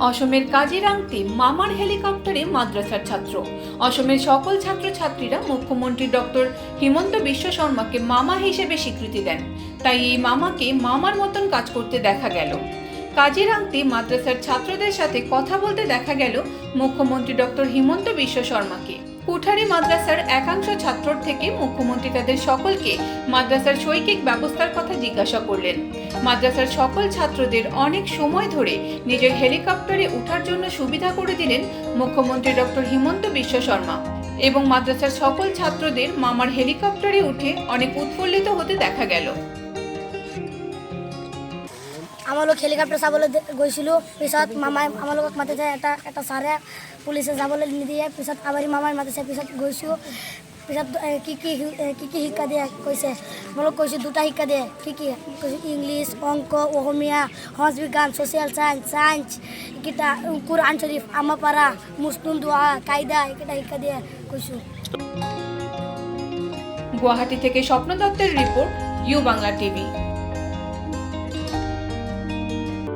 অসমের কাজিরাংতে মামার হেলিকপ্টারে মাদ্রাসার ছাত্র। অসমের সকল ছাত্রছাত্রীরা মুখ্যমন্ত্রী ডক্টর হিমন্ত বিশ্ব শর্মাকে মামা হিসেবে স্বীকৃতি দেন। তাই এই মামাকে মামার মতন কাজ করতে দেখা গেল। কাজিরাংতে মাদ্রাসার ছাত্রদের সাথে কথা বলতে দেখা গেল মুখ্যমন্ত্রী ডক্টর হিমন্ত বিশ্ব শর্মাকে। কুঠারি মাদ্রাসার একাংশ ছাত্রর থেকে মুখ্যমন্ত্রী তাদের সকলকে মাদ্রাসার শৈক্ষিক ব্যবস্থার কথা জিজ্ঞাসা করলেন। মাদ্রাসার সকল ছাত্রদের অনেক সময় ধরে নিজের হেলিকপ্টারে ওঠার জন্য সুবিধা করে দিলেন মুখ্যমন্ত্রী ডক্টর হিমন্ত বিশ্ব শর্মা এবং মাদ্রাসার সকল ছাত্রদের মামার হেলিকপ্টারে উঠে অনেক উৎফুল্লিত হতে দেখা গেল। আমালোক হেলিকপ্টাৰ চাবলৈ গৈছিলোঁ, পিছত মামাই আমালোকক মাতিছে, এটা এটা ছাৰে পুলিচে যাবলৈ নিদিয়ে, পিছত আবাৰী মামাই মাতিছে, পিছত গৈছোঁ। পিছত কি কি কি কি শিক্ষা দিয়ে কৈছে। আমালোক কৈছোঁ, দুটা শিক্ষা দিয়ে। কি কি? কৈছোঁ, ইংলিছ, অঙ্ক, অসমীয়া, সমাজ বিজ্ঞান, ছ'চিয়েল চায়েন্স চায়েন্স এইকেইটা কোৰআন শ্বৰীফ আমাৰ পাৰা মুছলিম দোৱা, কায়দা, এইকেইটা শিক্ষা দিয়ে কৈছোঁ। গুয়াহাটি থেকে স্বপ্ন দত্তের report, U Bangla TV.